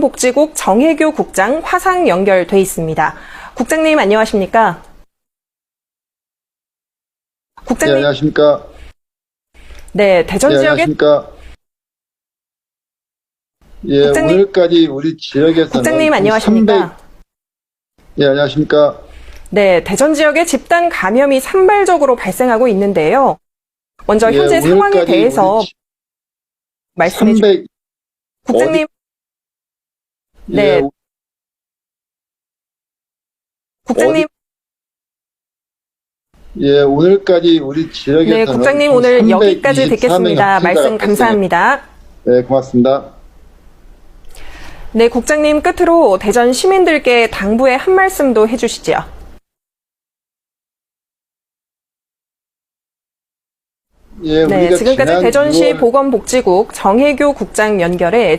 복지국 정혜교 국장 화상 연결돼 있습니다. 국장님 안녕하십니까? 네, 국장님, 안녕하십니까. 네, 대전 네, 지역의 안녕하십니까. 예, 국장님- 오늘까지 우리 지역에서는 국장님 안녕하십니까? 300 예, 안녕하십니까. 네, 대전 지역에 집단 감염이 산발적으로 발생하고 있는데요. 먼저 예, 현재 상황에 오늘까지 대해서 말씀해. 300 국장님, 네, 예, 국장님, 예, 오늘까지 우리 지역에서는 네, 국장님 총 오늘 여기까지 324 듣겠습니다. 말씀 감사합니다. 네, 고맙습니다. 네, 국장님 끝으로 대전 시민들께 당부의 한 말씀도 해주시죠. 예, 네, 지금까지 대전시 6월 보건복지국 정혜교 국장 연결에